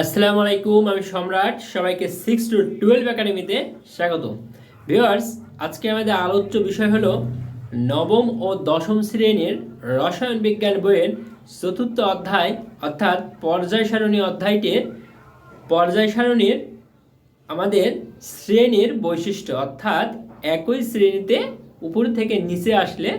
আসসালামু আলাইকুম, আমি সম্রাট। সবাইকে সিক্স টু টুয়েলভ একাডেমিতে স্বাগত ভিউয়ার্স আজকে আমাদের আলোচ্য বিষয় হলো নবম ও দশম শ্রেণির রসায়ন বিজ্ঞান বইয়ের চতুর্থ অধ্যায়, অর্থাৎ পর্যায় সারণী অধ্যায়টির পর্যায় সারণীর আমাদের শ্রেণির বৈশিষ্ট্য, অর্থাৎ একই শ্রেণীতে উপর থেকে নিচে আসলে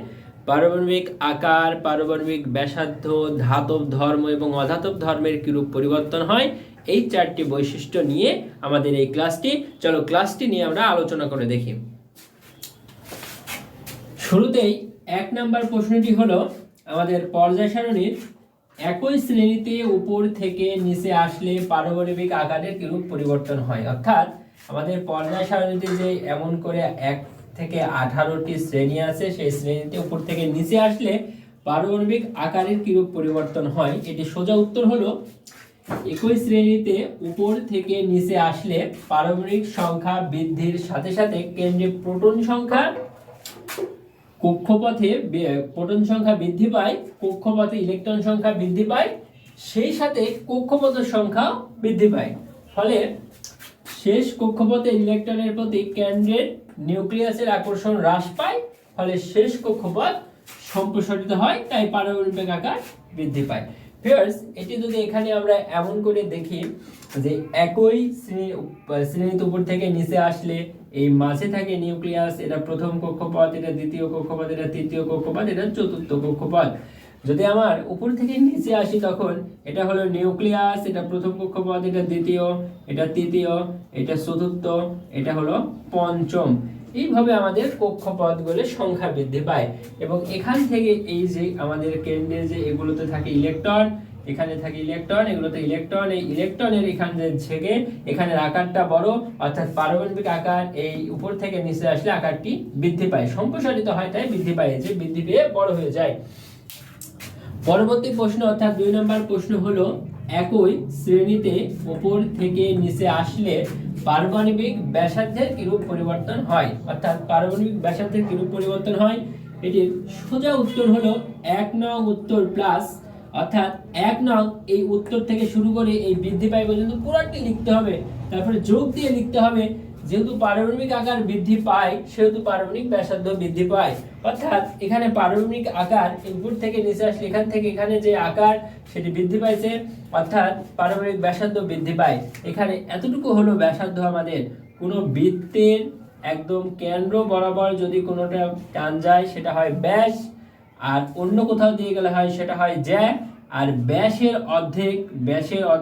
পারমাণবিক আকার, পারমাণবিক ব্যাসার্ধ, ধাতব ধর্ম এবং অধাতব ধর্মের কিরূপ পরিবর্তন হয়, এই চারটি বৈশিষ্ট্য নিয়ে আমাদের এই ক্লাসটি। চলো ক্লাসটি নিয়ে আমরা আলোচনা করে দেখি। শুরুতেই এক নাম্বার প্রশ্নটি হলো, আমাদের পর্যায় সারণীর একই শ্রেণীতে উপর থেকে নিচে আসলে পারমাণবিক আকারের কিরূপ পরিবর্তন হয়? অর্থাৎ আমাদের পর্যায় সারণীতে যে এমন করে এক থেকে আঠারোটি শ্রেণি আছে, সেই শ্রেণীতে উপর থেকে নিচে আসলে পারমাণবিক আকারের কিরূপ পরিবর্তন হয়? এটি সোজা উত্তর হলো, একই শ্রেণীতে উপর থেকে নিচে আসলে পারমাণবিক সংখ্যা বৃদ্ধির সাথে সাথে কেন্দ্রে প্রোটন সংখ্যা কক্ষপথে প্রোটন সংখ্যা বৃদ্ধি পায়, কক্ষপথে ইলেকট্রন সংখ্যা বৃদ্ধি পায়, সেই সাথে কক্ষপথের সংখ্যা বৃদ্ধি পায়। ফলে শেষ কক্ষপথে ইলেকট্রনের প্রতি কেন্দ্রের নিউক্লিয়াসের আকর্ষণ হ্রাস পায়, ফলে শেষ কক্ষপথ সম্প্রসারিত হয়, তাই পারমাণবিক আকার বৃদ্ধি পায়। ভিউয়ার্স এটি যদি এখানে আমরা এমন করে দেখি যে একই শ্রেণি শ্রেণীতে উপর থেকে নিচে আসলে এই মাঝে থাকে নিউক্লিয়াস, এটা প্রথম কক্ষপথ, এটা দ্বিতীয় কক্ষপথ, এটা তৃতীয় কক্ষপথ, এটা চতুর্থ কক্ষপথ। যদি আমার উপর থেকে নিচে আসি তখন, এটা হলো নিউক্লিয়াস, এটা প্রথম কক্ষপথ, এটা দ্বিতীয়, এটা তৃতীয়, এটা চতুর্থ, এটা হলো পঞ্চম। এইভাবে আমাদের কক্ষপথগুলোর সংখ্যা বৃদ্ধি পায়। এবং এখান থেকে এই যে আমাদের কেন্দ্রে যে এগুলোতে থাকে ইলেকট্রন, এখানে থাকে ইলেকট্রন, এগুলোতে ইলেকট্রন, এই ইলেকট্রনের এখানে ঝেগে এখানের আকারটা বড়, অর্থাৎ পারমাণবিক আকার এই উপর থেকে নিচে আসলে আকারটি বৃদ্ধি পায়। সম্প্রসারিত হয়, তাই বৃদ্ধি পায়, যে বৃদ্ধি পেয়ে বড় হয়ে যায়। পরবর্তী প্রশ্ন অর্থাৎ দুই নম্বর প্রশ্ন হলো, একই শ্রেণীতে উপর থেকে নিচে আসলে পারমাণবিক ব্যাসার্ধের কিরূপ পরিবর্তন হয়? অর্থাৎ পারমাণবিক ব্যাসার্ধের কিরূপ পরিবর্তন হয়? এটির সোজা উত্তর হলো এক নং উত্তর প্লাস অর্থাৎ এক নং এই উত্তর থেকে শুরু করে এই বৃদ্ধি পায় পর্যন্ত পুরোটি লিখতে হবে। তারপরে যোগ দিয়ে লিখতে হবে যেহেতু পারমাণবিক আকার বৃদ্ধি পায়, সেহেতু পারমাণবিক ব্যাসার্ধ বৃদ্ধি পায়। অর্থাৎ এখানে পারমাণবিক আকার উপর থেকে নিচে আসলে এখান থেকে এখানে যে আকার, সেটি বৃদ্ধি পাইছে, অর্থাৎ পারমাণবিক ব্যাসার্ধ বৃদ্ধি পায়। এখানে এতটুকু হলো ব্যাসার্ধ আমাদের। কোনো বৃত্তের একদম কেন্দ্র বরাবর যদি কোনোটা টান যায়, সেটা হয় ব্যাস, আর অন্য কোথাও দিয়ে গেলে হয়, সেটা হয় জ্যা আর ব্যাসের অর্ধেক, ব্যাসের